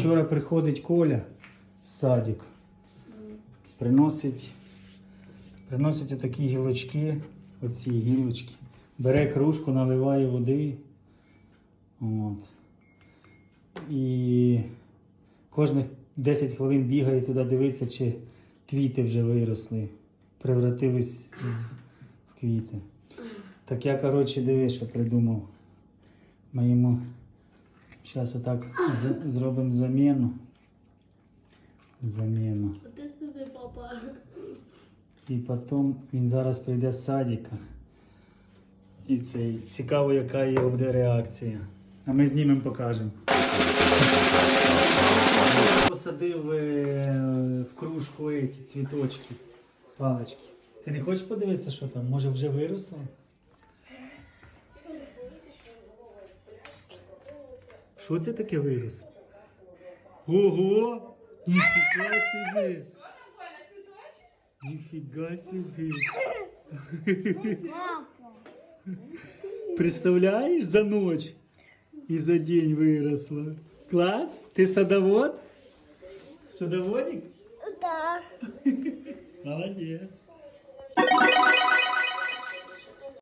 Вчора приходить Коля з садик, приносить, приносить отакі гілочки, оці гілочки, бере кружку, наливає води. От. І кожних 10 хвилин бігає туди, дивиться, чи квіти вже виросли, превратились в квіти. Так я, коротше, диви, що придумав. Ми йому зараз отак зробимо заміну. Заміну. І потім він зараз прийде з садика. І цей цікаво, яка його буде реакція. А ми знімемо, покажемо. Посадив е, в кружку ці цвіточки, палички. Ти не хочеш подивитися, що там? Може вже виросло? Що це таке виросло? Ого! Ніфіга собі! Ніфіга собі! Представляєш за ночь і за день виросло. Клас? Ти садовод? Садоводик? Да. Молодець.